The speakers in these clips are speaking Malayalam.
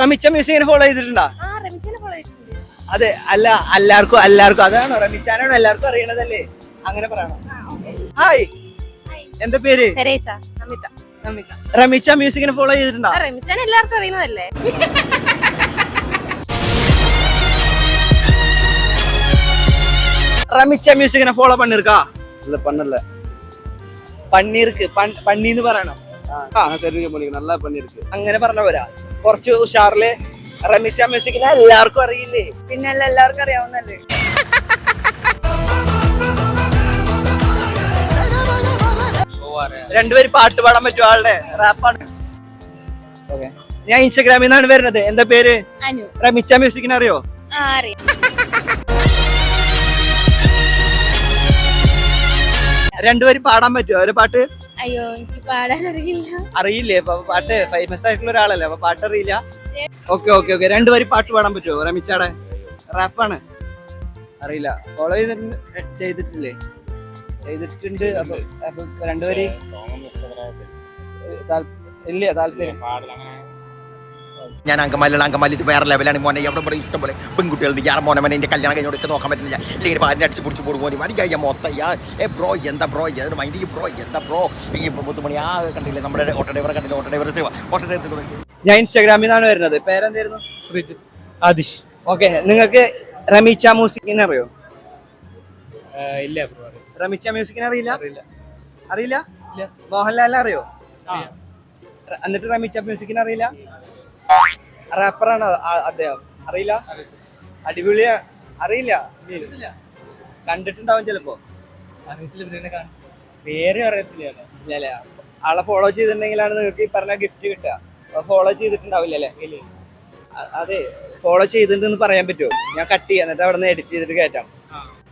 റമിച്ച മ്യൂസിക്കിനെ ഫോളോ ചെയ്തിട്ടുണ്ടോ ആ റമിച്ചനെ ഫോളോ ചെയ്തിട്ടുണ്ട് അതെ അല്ല എല്ലാവർക്കും എല്ലാവർക്കും അതാണോ റമിച്ചാനാണോ എല്ലാവർക്കും അറിയണതല്ലേ അങ്ങനെ പറയണം ഹായ് എന്താ പേര് തെരേസ നമിത നമിത റമിച്ച മ്യൂസിക്കിനെ ഫോളോ ചെയ്തിട്ടുണ്ടോ ആ റമിച്ചൻ എല്ലാവർക്കും അറിയുന്നതല്ലേ റമിച്ച മ്യൂസിക്കിനെ ഫോളോ പണിർക്കാ இல்ல பண்ணல പണ്ണീർക്ക് പണ്ണീന്ന് പറയണം ஆ சரி பண்ணிக்க நல்லா பண்ணிருக்கு അങ്ങനെ പറഞ്ഞ പോരാ കുറച്ച് ഉഷാറിൽ റമിച്ച മ്യൂസിക്കിനെ എല്ലാവർക്കും അറിയില്ലേ? പിന്നെ എല്ലാവർക്കും അറിയാവുന്നല്ലേ രണ്ടുപേരും പാട്ട് പാടാൻ പറ്റും ആളുടെ. റാപ്പാണ് ഞാൻ ഇൻസ്റ്റാഗ്രാമിൽ നിന്നാണ് വരുന്നത്. എന്താ പേര്? റമിച്ച മ്യൂസിക്കിനെ അറിയാം. രണ്ടുപേരും പാടാൻ പറ്റുമോ? ഒരു പാട്ട്? അയ്യോ എനിക്ക് പാടാൻ അറിയില്ല? അറിയില്ലേ അപ്പൊ പാട്ട് ഫേമസ് ആയിട്ടുള്ള ഒരാളല്ലേ അപ്പൊ പാട്ട് അറിയില്ല ഓക്കെ ഓക്കെ ഓക്കെ രണ്ടുപേരും പാട്ട് പാടാൻ പറ്റുമോ? റമിച്ചാടെ? റാപ്പാണ് അറിയില്ല. ഫോളോ ചെയ്തിട്ടില്ലേ? ചെയ്തിട്ടുണ്ട്. അപ്പൊ അപ്പൊ രണ്ടുപേര് ഇല്ല താല്പര്യം. ഞാൻ അങ്കമാലിയുള്ള അങ്കമാലി ഇത് വേറെ ലെവലാണ് മോനെ എവിടെ പറയും ഇഷ്ടം പോലെ പെൺകുട്ടികളുണ്ട്. ഞാൻ മോനെ മോനെ എന്റെ കല്യാണം കഴിഞ്ഞോടൊക്കെ നോക്കാൻ പറ്റുന്നില്ല. ഇല്ലെങ്കിൽ ഭാര്യ അടിച്ച് പിടിച്ച് പോകും മോനെ. മടി കഴിയാൻ മൊത്തം യാ ഏ ബ്രോ എന്താ ബ്രോ ഏതൊരു മൈൻഡ് ബ്രോ എന്താ ബ്രോ ഈ മുത്തുമണി ആ കണ്ടില്ലേ നമ്മുടെ ഓട്ടോ ഡ്രൈവർ കണ്ടില്ല? ഓട്ടോ ഡ്രൈവർ സേവ. ഓട്ടോ ഡ്രൈവർ ഞാൻ ഇൻസ്റ്റാഗ്രാമിൽ നിന്നാണ് വരുന്നത്. പേരെന്തായിരുന്നു? ശ്രീജിത്ത്. ആദിഷ്. ഓക്കെ. നിങ്ങൾക്ക് റമീച്ച മ്യൂസിക്കിനെ അറിയോ? ഇല്ല റമീച്ച മ്യൂസിക് മ്യൂസിക്കിനെ അറിയില്ല? അറിയില്ല. മോഹൻലാലിനെ അറിയോ? എന്നിട്ട് റമീച്ച മ്യൂസിക്കിനെ അറിയില്ല? റാപ്പറാണ് അദ്ദേഹം. അറിയില്ല? അടിപൊളിയ. അറിയില്ല. കണ്ടിട്ടുണ്ടാവും ചിലപ്പോ. അറിയത്തില്ല പേര് അറിയത്തില്ല ആളെ ഫോളോ ചെയ്തിട്ടുണ്ടെങ്കിലാണ് നിങ്ങൾക്ക് ഈ പറഞ്ഞ ഗിഫ്റ്റ് കിട്ടുക. ഫോളോ ചെയ്തിട്ടുണ്ടാവില്ല അതെ. ഫോളോ ചെയ്തിട്ടുണ്ടെന്ന് പറയാൻ പറ്റുമോ? ഞാൻ കട്ട് ചെയ്യാം. എന്നിട്ട് അവിടെ നിന്ന് എഡിറ്റ് ചെയ്തിട്ട് കയറ്റാം.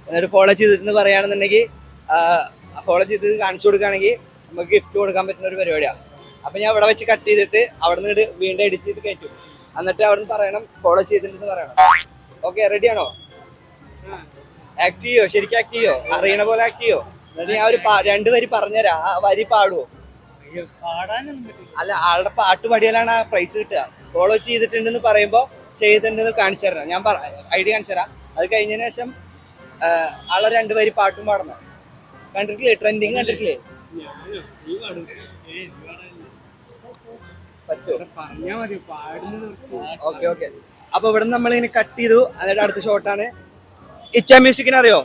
എന്നിട്ട് ഫോളോ ചെയ്തിട്ടെന്ന് പറയുകയാണെന്നുണ്ടെങ്കിൽ ഫോളോ ചെയ്തിട്ട് കാണിച്ചു കൊടുക്കുകയാണെങ്കിൽ നമുക്ക് ഗിഫ്റ്റ് കൊടുക്കാൻ പറ്റുന്ന ഒരു പരിപാടിയാണ് അപ്പൊ ഞാൻ ഇവിടെ വെച്ച് കട്ട് ചെയ്തിട്ട് അവിടെ നിന്ന് വീണ്ടും എഡിറ്റ് ചെയ്ത് കയറ്റും. എന്നിട്ട് അവിടെ നിന്ന് പറയണം ഫോളോ ചെയ്തിട്ടുണ്ടെന്ന് പറയണം. ഓക്കെ റെഡി ആണോ? ആക്ട് ചെയ്യോ? ശരിക്കും ആക്ട് ചെയ്യോ? അറിയണ പോലെ ആക്ട് ചെയ്യോ? എന്നിട്ട് ഞാൻ ഒരു രണ്ടു വരി പറഞ്ഞുതരാം. ആ വരി പാടുവോ? അല്ല ആളുടെ പാട്ട് പാടിയാലാണ് ആ പ്രൈസ് കിട്ടുക. ഫോളോ ചെയ്തിട്ടുണ്ടെന്ന് പറയുമ്പോൾ ചെയ്തിട്ടുണ്ടെന്ന് കാണിച്ചു തരണം. ഞാൻ ഐഡിയ കാണിച്ചു തരാം. അത് കഴിഞ്ഞതിന് ശേഷം ആളെ രണ്ട് വരി പാട്ടും പാടണം. കണ്ടിട്ടില്ലേ? ട്രെൻഡിങ് കണ്ടിട്ടില്ലേ? Okay okay. അപ്പൊ ഇവിടെ നമ്മൾ ഇങ്ങനെ കട്ട് ചെയ്തു. അതായത് അടുത്ത ഷോട്ടാണ് ഇച്ച മ്യൂസിക്കിനെ അറിയോ?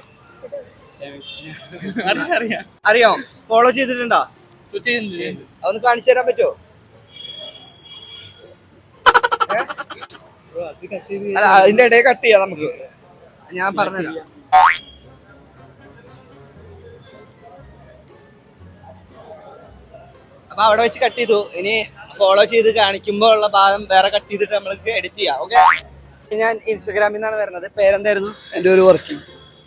അറിയാം. ഫോളോ ചെയ്തിട്ടുണ്ടോ? അതൊന്ന് കാണിച്ചു തരാൻ പറ്റുമോ? അല്ല അതിന്റെ ഇടയിൽ കട്ട് ചെയ്യാം നമുക്ക്. ഞാൻ പറഞ്ഞുതരാം. അപ്പൊ അവിടെ വെച്ച് കട്ട് ചെയ്തു. ഇനി ഫോളോ ചെയ്ത് കാണിക്കുമ്പോൾ ഉള്ള ഭാഗം വേറെ കട്ട് ചെയ്തിട്ട് നമ്മൾക്ക് എഡിറ്റ് ചെയ്യാം ഓക്കെ ഞാൻ ഇൻസ്റ്റാഗ്രാമിൽ നിന്നാണ് വരുന്നത്. പേരെന്തായിരുന്നു? എന്റെ ഒരു വർക്കിംഗ്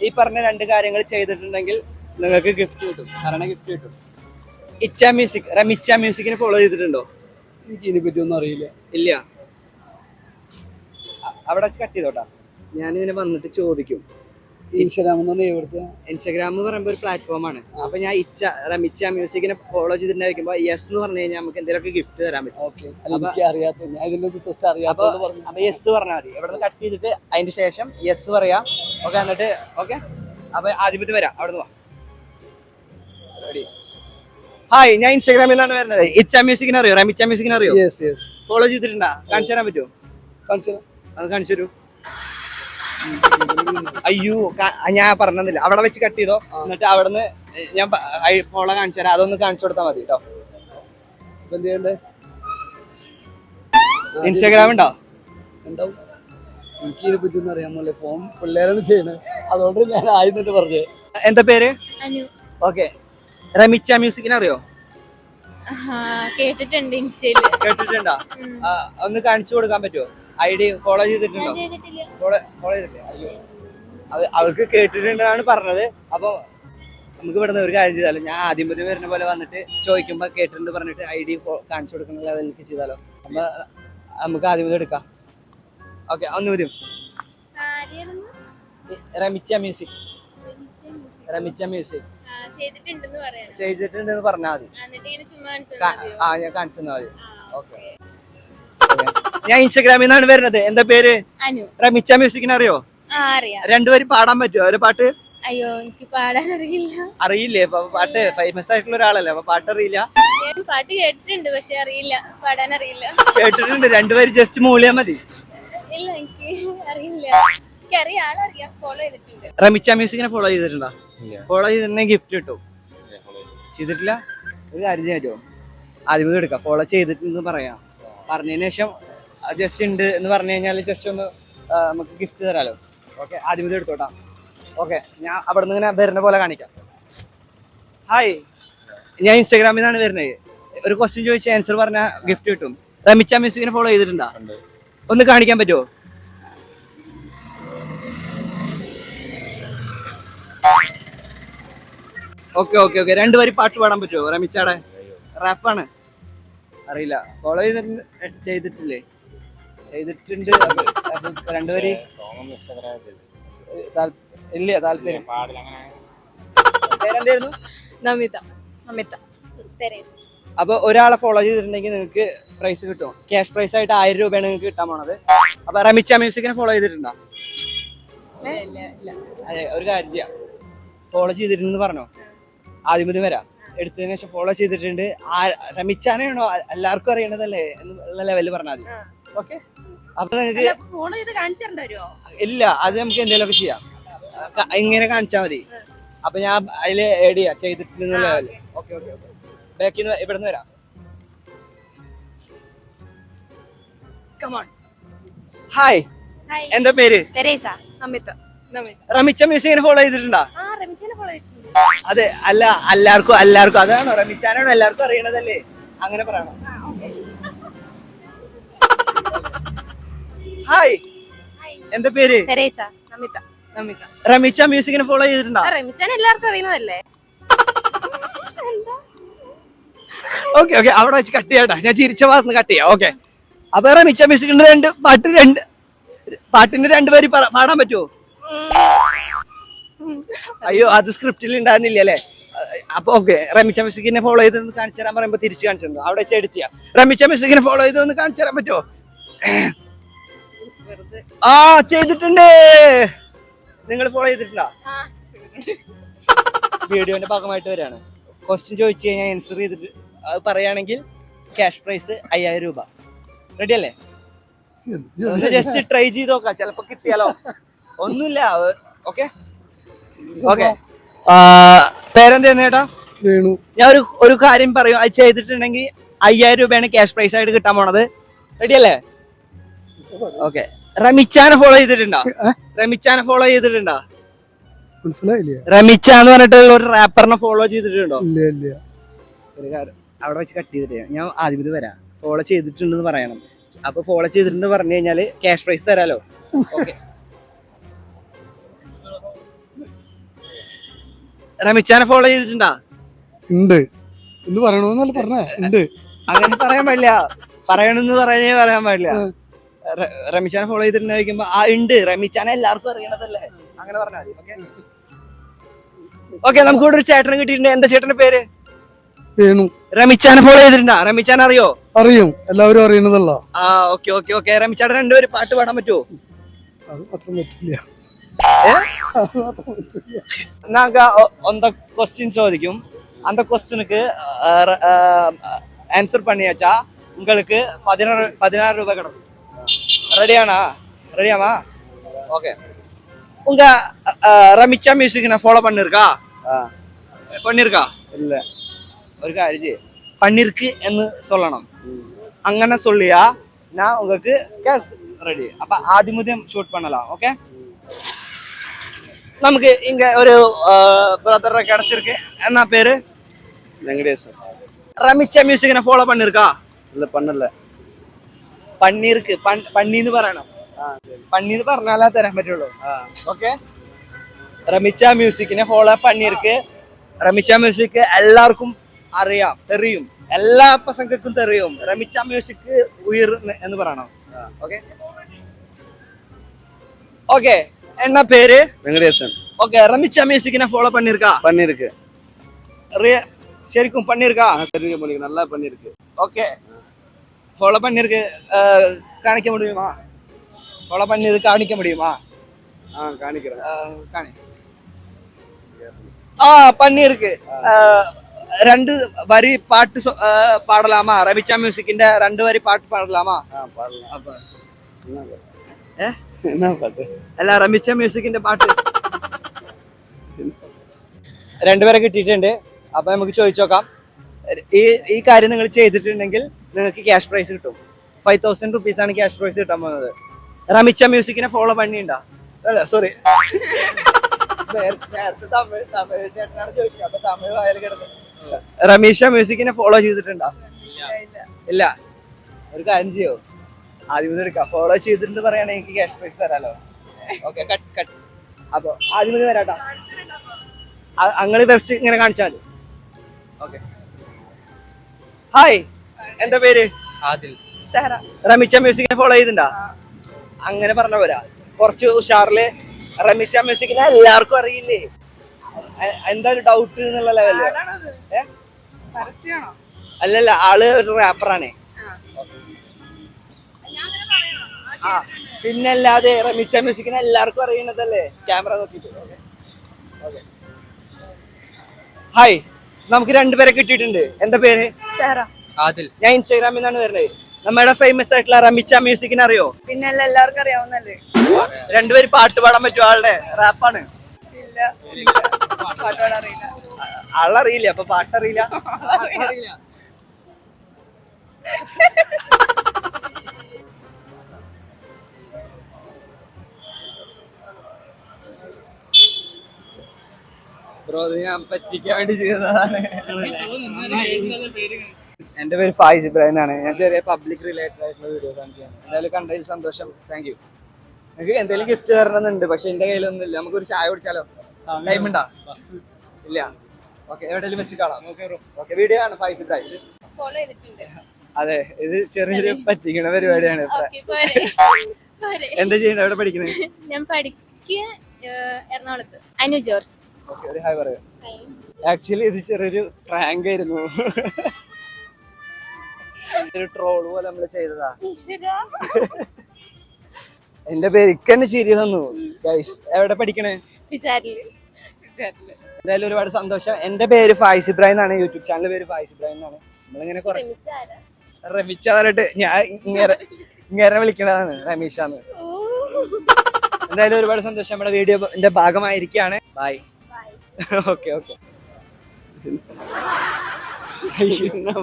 ഈ പറഞ്ഞ രണ്ട് കാര്യങ്ങൾ ചെയ്തിട്ടുണ്ടെങ്കിൽ നിങ്ങൾക്ക് ഗിഫ്റ്റ് കിട്ടും. ഭരണ ഗിഫ്റ്റ് കിട്ടും. ഇച്ച മ്യൂസിക് റമിച്ച മ്യൂസിക്കിനെ ഫോളോ ചെയ്തിട്ടുണ്ടോ? എനിക്ക് ഇതിനെ പറ്റി ഒന്നും അറിയില്ല. ഇല്ല. അവിടെ കട്ട് ചെയ്തോട്ടാ. ഞാനിങ്ങനെ വന്നിട്ട് ചോദിക്കും. ഇൻസ്റ്റാഗ്രാം എന്ന് പറഞ്ഞാൽ എവിടുത്തെ ഇൻസ്റ്റാഗ്രാം എന്ന് പറയുമ്പോൾ ഒരു പ്ലാറ്റ്ഫോമാണ് അപ്പോൾ ഞാൻ ഇച്ച റമിച്ച മ്യൂസിക്കിനെ ഫോളോ ചെയ്തിട്ടുണ്ടായിരിക്കുമ്പോ യെസ് എന്ന് പറഞ്ഞു കഴിഞ്ഞാൽ നമുക്ക് എന്തെങ്കിലുമൊക്കെ ഗിഫ്റ്റ് തരാൻ പറ്റും. ഓക്കെ അപ്പോൾ എനിക്ക് അറിയാത്ത ഞാൻ ഇതിനെ ജസ്റ്റ് അപ്പൊ അറിയാത്തത് പറഞ്ഞു. അപ്പൊ യെസ് പറഞ്ഞാൽ മതി. ഇവിടെ നിന്ന് കട്ട് ചെയ്തിട്ട് അതിന്റെ ശേഷം യെസ് പറയാം. ഓക്കെ എന്നിട്ട് ഓക്കെ അപ്പോൾ ആദ്യമായിട്ട് വരാം. അവിടെ നിന്ന് ഹായ് ഞാൻ ഇൻസ്റ്റാഗ്രാമിൽ നിന്നാണ് വരുന്നത്. ഇച്ച മ്യൂസിക്കിനെ അറിയോ? റമിച്ച മ്യൂസിക്കിനെ അറിയോ? യെസ് യെസ് ഫോളോ ചെയ്തിട്ടുണ്ടാ? കാണിച്ചു തരാൻ പറ്റുമോ? കാണിച്ചു അത് കാണിച്ചു തരൂ. അയ്യോ ഞാൻ പറഞ്ഞില്ല. അവിടെ വെച്ച് കട്ട് ചെയ്തോ. എന്നിട്ട് അവിടുന്ന് ഞാൻ ഫോളോ കാണിച്ചു തരാം. അതൊന്ന് കാണിച്ചു കൊടുത്താൽ മതി കേട്ടോ ഇൻസ്റ്റാഗ്രാം ഉണ്ടോ? ഉണ്ടാവും. എനിക്ക് ഇതിനെ പറ്റി ഒന്നും അറിയാൻ പോലെ ഫോൺ പിള്ളേരാണ് ചെയ്യണത് അതുകൊണ്ട് ഞാൻ ആയിരുന്നിട്ട് പറഞ്ഞേ. എന്താ പേര്? ഓക്കെ. റമിച്ച മ്യൂസിക്കിനെ അറിയോ? ആ, കേട്ടിട്ടുണ്ട് ഇൻസ്റ്റയിൽ. കേട്ടിട്ടുണ്ടോ? ഒന്ന് കാണിച്ചു കൊടുക്കാൻ പറ്റുമോ ഐ ഡി ഫോളോ ചെയ്തിട്ടുണ്ടോ? ഫോളോ ഫോളോ ചെയ്തിട്ടില്ലേ. അയ്യോ. അവ- അവൾക്ക് കേട്ടിട്ടുണ്ടെന്നാണ് പറഞ്ഞത്. അപ്പോൾ നമുക്ക് ഇവിടുന്ന് ഒരു കാര്യം ചെയ്താലോ? ഞാൻ ആദ്യം മുതൽ വരുന്ന പോലെ വന്നിട്ട് ചോദിക്കുമ്പോൾ കേട്ടിട്ടുണ്ട് പറഞ്ഞിട്ട് ഐ ഡി കാണിച്ചു കൊടുക്കുന്ന ലെവലിലേക്ക് ചെയ്താലോ? അപ്പൊ നമുക്ക് ആദ്യം മുതൽ എടുക്കാം. ഓക്കെ ഒന്ന് മതിയും റമിച്ച മ്യൂസിക്. റമിച്ച മ്യൂസിക്. ചെയ്തിട്ടുണ്ടെന്ന് പറഞ്ഞാൽ മതി. ആ ഞാൻ കാണിച്ചു തന്നാൽ മതി ഓക്കെ. ഞാൻ ഇൻസ്റ്റാഗ്രാമിൽ നിന്നാണ് വരുന്നത്. എന്താ പേര്? അനു. റമിച്ച മ്യൂസിക്കിനെ അറിയോ? ആ അറിയാം. രണ്ടുപേരും പാടാൻ പറ്റുമോ ഒരു പാട്ട്? അയ്യോ എനിക്ക് പാടാൻ അറിയില്ല. അറിയില്ലേ? പാട്ട് ഫേമസ് ആയിട്ടുള്ള ഒരാളല്ലേ അപ്പൊ പാട്ട് അറിയില്ല. ഞാൻ പാട്ട് കേട്ടിട്ടുണ്ട് പക്ഷെ അറിയില്ല. പാടാൻ അറിയില്ല. കേട്ടിട്ടുണ്ട്. രണ്ടുപേരും ജസ്റ്റ് മൂളിയാ മതി. ഇല്ല എനിക്ക് അറിയില്ല. എനിക്ക് അറിയാം ഫോളോ ചെയ്തിട്ടുണ്ട്. റമിച്ച മ്യൂസിക്കിനെ ഫോളോ ചെയ്തിട്ടുണ്ടോ? ഫോളോ ചെയ്തിട്ടുണ്ടെങ്കിൽ ഗിഫ്റ്റ് കിട്ടും. ചെയ്തിട്ടില്ല. ഒരു കാര്യം പറ്റുമോ? ആദ്യം എടുക്കാം. ഫോളോ ചെയ്തിട്ടുണ്ടെന്ന് പറയാം. പറഞ്ഞതിന് ശേഷം ജസ്റ്റ് ഉണ്ട് എന്ന് പറഞ്ഞു കഴിഞ്ഞാൽ ജസ്റ്റ് ഒന്ന് നമുക്ക് ഗിഫ്റ്റ് തരാലോ? ഓക്കെ ആദ്യം ഇത് എടുത്തോട്ടാ. ഓക്കെ ഞാൻ അവിടെ നിന്ന് ഇങ്ങനെ വരുന്ന പോലെ കാണിക്കാം. ഹായ് ഞാൻ ഇൻസ്റ്റാഗ്രാമിൽ നിന്നാണ് വരുന്നത് ഒരു ക്വസ്റ്റ്യൻ ചോദിച്ച ആൻസർ പറഞ്ഞാൽ ഗിഫ്റ്റ് കിട്ടും. റമിച്ച മ്യൂസിക്കിനെ ഫോളോ ചെയ്തിട്ടുണ്ടോ? ഒന്ന് കാണിക്കാൻ പറ്റുമോ ഓക്കെ ഓക്കെ ഓക്കെ രണ്ടുപേരും പാട്ട് പാടാൻ പറ്റുമോ റമിച്ചാടെ? റാപ്പാണ് അറിയില്ല. ഫോളോ ചെയ്തിട്ടില്ലേ? ചെയ്തിട്ടുണ്ട്. രണ്ടുപേര് താൽ- ഇല്ല താല്പര്യം. പേരെന്തായിരുന്നു? നമിത. നമിത. അപ്പൊ ഒരാളെ ഫോളോ ചെയ്തിട്ടുണ്ടെങ്കിൽ നിങ്ങൾക്ക് പ്രൈസ് കിട്ടും. ക്യാഷ് പ്രൈസ് ആയിട്ട് ആയിരം രൂപയാണ് നിങ്ങൾക്ക് കിട്ടാൻ പോണത്. അപ്പൊ റമിച്ച മ്യൂസിക്കിനെ ഫോളോ ചെയ്തിട്ടുണ്ടോ? അതെ ഒരു കാര്യം ചെയ്യാം. ഫോളോ ചെയ്തിട്ടുണ്ടെന്ന് പറഞ്ഞോ? ആദ്യം ഇത് വരാം. എടുത്തതിന് ശേഷം ഫോളോ ചെയ്തിട്ടുണ്ട്. ആ റമിച്ചാനാണോ എല്ലാവർക്കും അറിയണതല്ലേ? എന്നുള്ള ലെവലിൽ പറഞ്ഞാൽ മതി. ഓക്കെ. അപ്പൊ നിങ്ങൾക്ക് ഫോൺ ചെയ്ത് കാണിച്ചു തരണ്ട ഇല്ല അത് നമുക്ക് എന്തെങ്കിലുമൊക്കെ ചെയ്യാം. ഇങ്ങനെ കാണിച്ചാൽ മതി. അപ്പൊ ഞാൻ അതിൽ ഏഡ് ചെയ്യാം ലെവലിൽ ഓക്കെ. ഓക്കെ ഓക്കെ ബാക്കിൽ നിന്ന് ഇവിടെ നിന്ന് വരാം കമോൺ ഹായ് എന്താ പേര്? തെരേസ. മ്യൂസിക് ഇങ്ങനെ റമിച്ച ഫോളോ ചെയ്തിട്ടുണ്ട്? അതെ അല്ല എല്ലാവർക്കും എല്ലാവർക്കും. അതാണോ? റമിച്ചാനാണോ എല്ലാവർക്കും അറിയണതല്ലേ? അങ്ങനെ പറയണം. ഹായ് എന്താ പേര്? തെരേസ. നമിത. നമിത. റമിച്ച മ്യൂസിക്കിനെ ഫോളോ ചെയ്തിട്ടുണ്ടോ? റമിച്ചാൻ എല്ലാവർക്കും അറിയുന്നതല്ലേ? ഓക്കെ ഓക്കെ അവിടെ വെച്ച് കട്ട് ചെയ്യട്ടാ. ഞാൻ ചിരിച്ച ഭാഗത്ത് കട്ട് ചെയ്യാം. ഓക്കെ അപ്പൊ റമിച്ച മ്യൂസിക്കിന്റെ രണ്ട് പാട്ട് രണ്ട് പാട്ടിന്റെ രണ്ടുപേര് പാടാൻ പറ്റുമോ അയ്യോ അത് സ്ക്രിപ്റ്റിൽ ഉണ്ടായിരുന്നില്ല അല്ലേ? അപ്പൊ ഓക്കെ റമിച്ച മ്യൂസിക്കിനെ ഫോളോ ചെയ്തെന്ന് കാണിച്ചു തരാൻ പറയുമ്പോ തിരിച്ചു കാണിച്ചു അവിടെ വെച്ച് എഡിറ്റ് ചെയ്യാം. റമിച്ച മ്യൂസിക്കിനെ ഫോളോ ചെയ്തോന്ന് കാണിച്ചു തരാൻ പറ്റുമോ ആ ചെയ്തിട്ടുണ്ട്. നിങ്ങൾ ഫോളോ ചെയ്തിട്ടുണ്ടോ? വീഡിയോന്റെ ഭാഗമായിട്ട് വരാണ്. ക്വസ്റ്റ്യൻ ചോദിച്ചു കഴിഞ്ഞാൽ ആൻസർ ചെയ്തിട്ട് അത് പറയുകയാണെങ്കിൽ ക്യാഷ് പ്രൈസ് അയ്യായിരം രൂപ. റെഡി അല്ലേ? ഒന്ന് ജസ്റ്റ് ട്രൈ ചെയ്ത് നോക്കാം. ചിലപ്പോ കിട്ടിയാലോ? ഒന്നുമില്ല. ഓക്കെ ഓക്കെ പേരെന്താ ചേട്ടാ? വേണു ഞാൻ ഒരു ഒരു കാര്യം പറയും. അത് ചെയ്തിട്ടുണ്ടെങ്കിൽ അയ്യായിരം രൂപയാണ് ക്യാഷ് പ്രൈസ് ആയിട്ട് കിട്ടാൻ പോണത്. റെഡി അല്ലേ? ഓക്കെ. റമിച്ചാനെ ഫോളോ ചെയ്തിട്ടുണ്ടോ? റമിച്ചാനെ ഫോളോ ചെയ്തിട്ടുണ്ടോ? മനസ്സിലായില്ല. റമിച്ച എന്ന് പറഞ്ഞിട്ടുള്ള ഒരു റാപ്പറിനെ ഫോളോ ചെയ്തിട്ടുണ്ടോ? ഇല്ല ഇല്ല. അവിടെ വെച്ച് കട്ട് ചെയ്തിട്ട് ഞാൻ ആദ്യം വരാം. ഫോളോ ചെയ്തിട്ടുണ്ടെന്ന് പറയണം. അപ്പൊ ഫോളോ ചെയ്തിട്ടുണ്ട് പറഞ്ഞു കഴിഞ്ഞാൽ ക്യാഷ് പ്രൈസ് തരാലോ. ഓക്കെ. റമിച്ചാനെ ഫോളോ ചെയ്തിട്ടുണ്ടാ? ഉണ്ട്. എന്ന് പറയണമെന്നല്ല പറഞ്ഞേ. ഉണ്ട്. അങ്ങനെ പറയാൻ പാടില്ല. പറയണമെന്ന് പറയാനേ പറയാൻ പാടില്ല. റമിച്ചാനെ ഫോളോ ചെയ്തിട്ടുണ്ട് ചോദിക്കുമ്പോ ആ ഉണ്ട് റമിച്ചാനെ എല്ലാവർക്കും അറിയണതല്ലേ അങ്ങനെ പറഞ്ഞാൽ മതി ഓക്കെ ഓക്കെ നമുക്ക് ഇവിടെ ഒരു ചേട്ടനെ കിട്ടിയിട്ടുണ്ട് എന്താ ചേട്ടന്റെ പേര് വേണു റമിച്ചാനെ ഫോളോ ചെയ്തിട്ടുണ്ടാ റമിച്ചാൻ അറിയോ അറിയും എല്ലാവരും അറിയണതല്ല ആ ഓക്കെ ഓക്കെ ഓക്കെ റമിച്ചാടെ രണ്ടുപേരും പാട്ട് പാടാൻ പറ്റുമോ അത് മാത്രം പറ്റില്ല ഏ? അത് മാത്രം പറ്റില്ല நாங்க ஒ- அந்த கொஸ்டின் சோதிக்கும் அந்த கொஸ்டினுக்கு ஆன்சர் பண்ணியாச்சா உங்களுக்கு பதினாறு பதினாறு ரூபாய் கிடைக்கும் ரெடியானா ரெடியாமா ஓகே உங்க அஹ், ரமிச்சா மியூசிக் நான் ஃபாலோ பண்ணிருக்கா பண்ணிருக்கா இல்ல ஒரு காரியம் ചെയ്യ്. பண்ணிருக்கு എന്ന് சொல்லணும் അങ്ങനെ சொல்லியா நான் உங்களுக்கு கேஷ் ரெடி அப்ப ஆதிமுதம் ஷூட் பண்ணலாம் ஓகே நமக்கு இங்க ஒரு பிரதர் கிடைச்சிருக்கு என்ன பேரு வெங்கடேசன் ரமிச்சா மியூசிக் ஃபாலோ பண்ணிருக்கா இல்ல பண்ணல പന്നീർക്ക് പന്നീന്ന് പറയണം പന്നീന്ന് പറഞ്ഞാലേ തരാൻ പറ്റുള്ളൂ ഓക്കെ റമിച്ച മ്യൂസിക്കിനെ ഫോളോ പന്നീർക്ക് റമിച്ച മ്യൂസിക് എല്ലാവർക്കും അറിയാം തെറിയും എല്ലാ പസങ്ങൾക്കും തെറിയും റമിച്ച മ്യൂസിക് ഉയർ എന്ന് പറയണം ഓക്കെ ഓക്കെ എന്നാ പേര് வெங்கடேசன் ஓகே ரமிச்சா மியூசிக் ஃபாலோ பண்ணிருக்கா பண்ணிருக்கு ரிய- ശരിക്കും பண்ணிருக்கா ஆ, சரிங்க பண்ணிருக்கு நல்லா பண்ணிருக்கு ஓகே ഫോളോ பண்ணிருக்கு காணிக்க முடியுமா ഫോളോ பண்ணியது காணிக்க முடியுமா ஆ காணிக்கிறேன் அஹ், காணி ஆ பண்ணிருக்கு அஹ், രണ്ട് വരി പാട്ട് സൊ- അഹ് പാടലാമാ റബിച്ച മ്യൂസിക്കിന്റെ രണ്ട് വരി പാട്ട് പാടലാമാ ஆ பாடலாம் അപ്പൊ என்ன பாட்டு? ഏ என்ன பாட்டு അല്ല റബിച്ച മ്യൂസിക്കിന്റെ പാട്ട് രണ്ടുപേരെ കിട്ടിയിട്ടുണ്ട് അപ്പൊ നമുക്ക് ചോദിച്ചു നോക്കാം ഈ ഈ കാര്യം നിങ്ങൾ ചെയ്തിട്ടുണ്ടെങ്കിൽ നിങ്ങൾക്ക് ക്യാഷ് പ്രൈസ് കിട്ടും. ഫൈവ് തൗസൻഡ് റുപ്പീസ് ആണ് ക്യാഷ് പ്രൈസ് കിട്ടാൻ പോകുന്നത്. റമിച്ച മ്യൂസിക്കിനെ ഫോളോ പണിയുണ്ടോ? അല്ല സോറി നേരത്തെ തമിഴ് തമിഴ് ചേട്ടനാണ് ചോദിച്ചത്. അപ്പൊ തമിഴ് വായൽ കിടന്നു. റമീഷ മ്യൂസിക്കിനെ ഫോളോ ചെയ്തിട്ടുണ്ടോ? ഇല്ല. ഒരു കാര്യം ചെയ്യോ? ആദ്യം എടുക്കാം. ഫോളോ ചെയ്തിട്ടുണ്ട് പറയുകയാണെങ്കിൽ എനിക്ക് ക്യാഷ് പ്രൈസ് തരാലോ? ഓക്കെ കട്ട് കട്ട് അപ്പൊ ആദ്യം മുതൽ വരാട്ടോ അങ്ങനെ ബെസ്റ്റ് ഇങ്ങനെ കാണിച്ചാൽ ഓക്കെ ഹായ് എന്താ പേര്? ആദിൽ. റമിച്ച മ്യൂസിക്കിനെ ഫോളോ ചെയ്തിട്ടുണ്ടോ? അങ്ങനെ പറഞ്ഞ പോരാ. കുറച്ച് ഉഷാറിൽ റമിച്ച മ്യൂസിക്കിനെ എല്ലാവർക്കും അറിയില്ലേ? എന്താ ഒരു ഡൗട്ട് എന്നുള്ള ലെവൽ? അല്ലല്ല ആൾ ഒരു റാപ്പറാണ് ആ. പിന്നെ പിന്നല്ലാതെ റമിച്ച മ്യൂസിക്കിനെ എല്ലാവർക്കും അറിയണതല്ലേ? ക്യാമറ നോക്കിട്ട് ഹായ് നമുക്ക് രണ്ടുപേരെ കിട്ടിയിട്ടുണ്ട്. എന്താ പേര്? ആദിൽ. ഞാൻ ഇൻസ്റ്റാഗ്രാമിൽ നിന്നാണ് വരുന്നത്. നമ്മുടെ ഫേമസ് ആയിട്ടുള്ള റമിച്ച മ്യൂസിക്കിനെ അറിയോ? പിന്നെ എല്ലാവർക്കും അറിയാവുന്നല്ലേ രണ്ടുപേരും പാട്ട് പാടാൻ പറ്റും ആളുടെ. റാപ്പാണ് ഇല്ല പാട്ട് പാടാൻ അറിയില്ല. ആളറിയില്ല അപ്പൊ പാട്ടറിയില്ല. ബ്രോ അത് ഞാൻ പറ്റിക്കാൻ വേണ്ടി ചെയ്തതാണ്. എന്റെ പേര് ഫായിസ് ഇബ്രാഹിം ആണ്. ഞാൻ ചെറിയ പബ്ലിക് റിലേറ്റഡ് ആയിട്ടുള്ള വീഡിയോസ് ആണ് ചെയ്യുന്നത്. എന്തായാലും കണ്ടതിൽ സന്തോഷം. താങ്ക് യു നിങ്ങൾക്ക് എന്തെങ്കിലും ഗിഫ്റ്റ് തരണമെന്നുണ്ട് പക്ഷെ എന്റെ കയ്യിലൊന്നും ഇല്ല നമുക്കൊരു ചായ കുടിച്ചാലോ? ടൈം ഉണ്ടോ? ഇല്ല. ഓക്കെ എവിടെയെങ്കിലും വെച്ച് കാണാം. ഓക്കെ വീഡിയോ ആണ് ഫായിസ് ഇബ്രാഹിം. അതെ ഇത് ചെറിയൊരു പറ്റിക്കണ പരിപാടിയാണ്. ഓക്കെ പോരെ. പോരെ. എന്താ ചെയ്യണ്ട എവിടെ പഠിക്കുന്നത് ഞാൻ പഠിക്കുക എറണാകുളത്ത്. അനു ജോർജ്. ഒരു ഹായ് പറയാം. ആക്ച്വലി ഇത് ചെറിയൊരു പ്രാങ്ക് ആയിരുന്നു. ഒരു ട്രോൾ പോലെ നമ്മൾ ചെയ്തതാ. എന്റെ പേര് ഇക്കന്നെ ചിരി തന്നു എവിടെ പഠിക്കണേ? എന്തായാലും ഒരുപാട് സന്തോഷം. എന്റെ പേര് ഫായിസ് ഇബ്രാഹിം എന്നാണ് യൂട്യൂബ് ചാനൽ പേര് ഫായിസ് ഇബ്രാഹിം എന്നാണ്. നമ്മളിങ്ങനെ റമിച്ച പറഞ്ഞിട്ട് ഞാൻ ഇങ്ങനെ ഇങ്ങനെ വിളിക്കണതാണ് റമീഷ് ആണ് എന്തായാലും ഒരുപാട് സന്തോഷം. നമ്മുടെ വീഡിയോന്റെ ഭാഗമായിരിക്കാണ്. ബായ് ഓക്കെ ഓക്കെ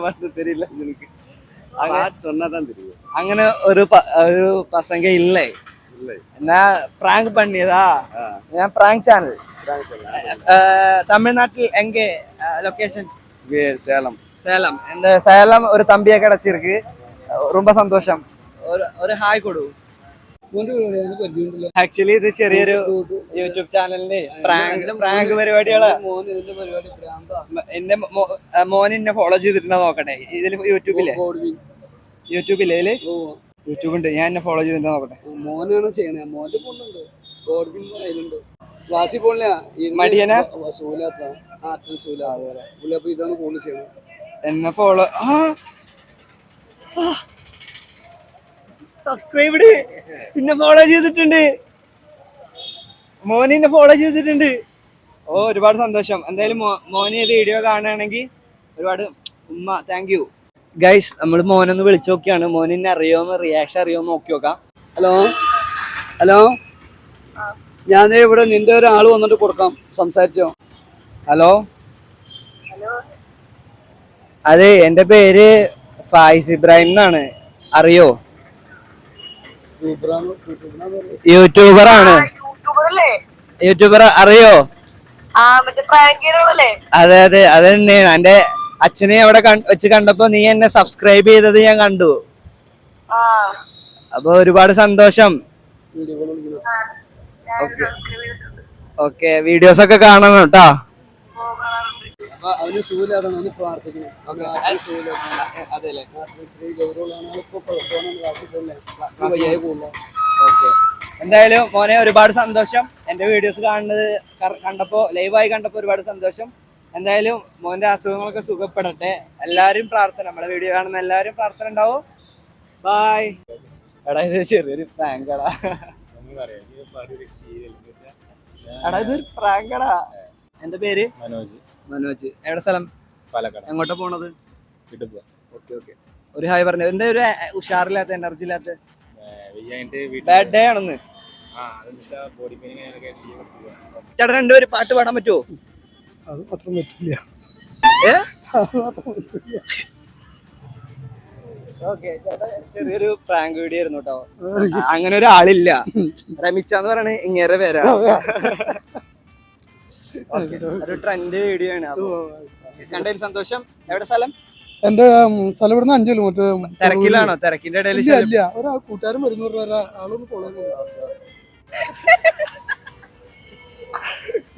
പറഞ്ഞില്ല നിനക്ക്. അങ്ങനെ ഒരു പ- ഒരു പസങ്ക ഇല്ലേ இல்லை എന്നാ പ്രാങ്ക് പണിയതാ ஆ ഞാൻ പ്രാങ്ക് ചാനൽ இதாங்க சொல்லலாம் தமிழ்நாட்டில் எங்கே லொகேஷன் இது சேலம் சேலம் இந்த சேலம் ஒரு தம்பியை கிடைச்சிருக்கு ரொம்ப സന്തോഷം ഒരു ഒരു ഹായ് കൊടു ആക്ച്വലി ഇത് ചെറിയൊരു യൂട്യൂബ് ചാനലിന്റെ പ്രാങ്ക് പ്രാങ്ക് പരിപാടികളാ. എന്റെ മോൻ എന്നെ ഫോളോ ചെയ്തിട്ടുണ്ടോ നോക്കട്ടെ. ഇതിൽ യൂട്യൂബില്ലേ യൂട്യൂബിലേ യൂട്യൂബില്ലേ ഇതിൽ? യൂട്യൂബ് ഉണ്ട്. ഞാൻ എന്നെ ഫോളോ ചെയ്തിട്ടുണ്ടോ നോക്കട്ടെ. മോനാണ് ചെയ്യണേ. മോന്റെ ഫോണിലുണ്ട്. ഗോഡ്വിൻ അതിലുണ്ട് ക്ലാസ്സിൽ പോണില്ല മടിയനാ? സൂലാത്ത. ആ അത്ര സൂല. അതുപോലെ. പുള്ളി അപ്പൊ ഇതാണ് കൂടുതൽ ചെയ്യണത്. എന്നെ ഫോളോ ആ. സബ്സ്ക്രൈബ്ഡ് പിന്നെ ഫോളോ ചെയ്തിട്ടുണ്ട്. മോനി ഫോളോ ചെയ്തിട്ടുണ്ട്. ഓ ഒരുപാട് സന്തോഷം. എന്തായാലും മോനി ഈ വീഡിയോ കാണുകയാണെങ്കിൽ ഒരുപാട് ഉമ്മ താങ്ക് യു ഗൈസ് നമ്മൾ മോനൊന്ന് വിളിച്ചു നോക്കിയാണ്. മോനിന്നെ അറിയോന്ന് റിയാക്ഷൻ അറിയോന്ന് നോക്കി നോക്കാം. ഹലോ ഹലോ ഞാൻ ദേ ഇവിടെ നിന്റെ ഒരാൾ വന്നിട്ട് കൊടുക്കാം. സംസാരിച്ചോ? ഹലോ അതെ എന്റെ പേര് ഫായിസ് ഇബ്രാഹിം എന്നാണ്. അറിയോ? യൂട്യൂബർ ആണ് യൂട്യൂബർ അറിയോ? അതെ അതെ അത് തന്നെയാണ്. എന്റെ അച്ഛനെ അവിടെ വെച്ച് കണ്ടപ്പോ നീ എന്നെ സബ്സ്ക്രൈബ് ചെയ്തത് ഞാൻ കണ്ടു. ആ. അപ്പൊ ഒരുപാട് സന്തോഷം. ഓക്കെ വീഡിയോസ് ഒക്കെ കാണണം കേട്ടോ. അപ്പൊ അവന് അതെല്ലേ? ശ്രീ ഗൗരവമാണ് ഇപ്പൊ പ്ലസ് വൺ ക്ലാസ്സിൽ ഓക്കെ. എന്തായാലും മോനെ ഒരുപാട് സന്തോഷം. എന്റെ വീഡിയോസ് കാണുന്നത് കണ്ടപ്പോൾ കണ്ടപ്പോ ലൈവായി കണ്ടപ്പോ ഒരുപാട് സന്തോഷം. എന്തായാലും മോന്റെ അസുഖങ്ങളൊക്കെ സുഖപ്പെടട്ടെ. എല്ലാരും പ്രാർത്ഥന നമ്മളെ വീഡിയോ കാണുന്ന എല്ലാവരും പ്രാർത്ഥന ഉണ്ടാവും. ബായ് എടാ ഇത് ചെറിയൊരു പ്രാങ്കടാ എടാ. ഇത് പ്രാങ്കടാ എന്റെ പേര്? മനോജ്. മനോജ്. എവിടെ സ്ഥലം? പാലക്കാട്. എങ്ങോട്ടാ പോണത്? വീട്ടിൽ പോവാ ഓക്കെ ഓക്കെ. ഒരു ഹായ് പറഞ്ഞു. എന്താ ഒരു ഉഷാറില്ലാത്ത എനർജി ഇല്ലാത്ത ബാഡ് ഡേ ആണെന്ന്. ആ രണ്ടുപേരും പാട്ട് പാടാൻ പറ്റുമോ അത് മാത്രം പറ്റില്ല. ചെറിയൊരു പ്രാങ്ക് വീഡിയോ ആയിരുന്നു കേട്ടോ. അങ്ങനെ ഒരാളില്ല. റമിച്ച എന്ന് പറയണ ഇങ്ങേറെ പേരാ. ഒരു ട്രെൻഡ് വീഡിയോ ആണ് കണ്ടതിൽ സന്തോഷം. എവിടെ സ്ഥലം? എന്റെ സ്ഥലം ഇവിടുന്ന് അഞ്ച് കിലോമീറ്റർ തിരക്കിലാണോ? തിരക്കിന്റെ ഇടയിൽ ഇല്ല ഇല്ല. ഒരാ കൂട്ടുകാരൻ വരുന്ന പറഞ്ഞ ആളൊന്ന് ഫോളോ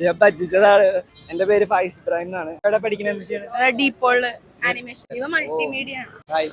ഞാൻ പറ്റിച്ചതാണ്. എന്റെ പേര് ഫൈസ് ഇബ്രാഹിം എന്നാണ്. എവിടെ പഠിക്കുന്ന എന്ത് ചെയ്യണേ ഡീപ്പോൾ ആനിമേഷൻ. ഇവ മൾട്ടിമീഡിയ ആണ്. ഹായ്